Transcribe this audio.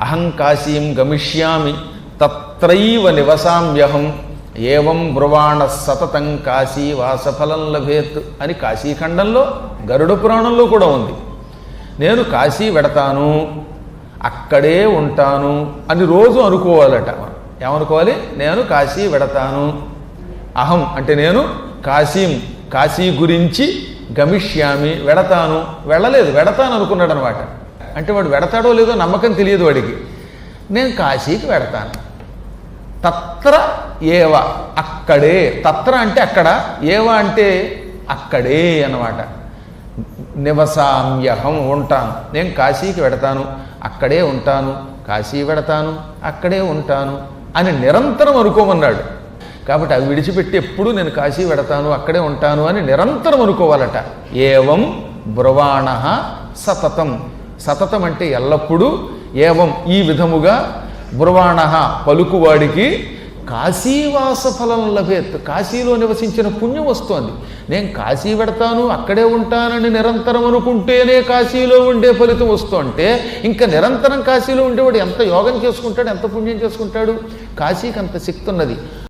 అహం కాశీం గమిష్యామి తత్రైవ నివసామ్యహం ఏవం బ్రువాణ సతతం కాశీ వాసఫలం లభేత్ అని కాశీఖండంలో గరుడ పురాణంలో కూడా ఉంది. నేను కాశీ వెడతాను అక్కడే ఉంటాను అని రోజు అనుకోవాలట. ఏమనుకోవాలి? నేను కాశీ వెడతాను. అహం అంటే నేను కాశీం కాశీ గురించి గమిష్యామి వెడతాను. వెళ్ళలేదు వెడతాను అనుకున్నాడు అనమాట అంటే వాడు వెడతాడో లేదో నమ్మకం తెలియదు వాడికి. నేను కాశీకి వెడతాను. తత్ర ఏవ అక్కడే. తత్ర అంటే అక్కడ. ఏవ అంటే అక్కడే అన్నమాట. నివసామ్యహం ఉంటాను. నేను కాశీకి వెడతాను. అక్కడే ఉంటాను. కాశీ వెడతాను. అక్కడే ఉంటాను. అని నిరంతరం అనుకోమన్నాడు. కాబట్టి అవి విడిచిపెట్టి ఎప్పుడు నేను కాశీ వెడతాను అక్కడే ఉంటాను అని నిరంతరం అనుకోవాలట. ఏవం బ్రువాణ సతతం. సతతం అంటే ఎల్లప్పుడూ ఏవం ఈ విధముగా బ్రువాణ పలుకువాడికి కాశీవాస ఫలం లభేత్ కాశీలో నివసించిన పుణ్యం వస్తోంది. నేను కాశీ పెడతాను అక్కడే ఉంటానని నిరంతరం అనుకుంటేనే కాశీలో ఉండే ఫలితం వస్తుంటే ఇంకా నిరంతరం కాశీలో ఉండేవాడు ఎంత యోగం చేసుకుంటాడు ఎంత పుణ్యం చేసుకుంటాడు? కాశీకి అంత శక్తి ఉన్నది.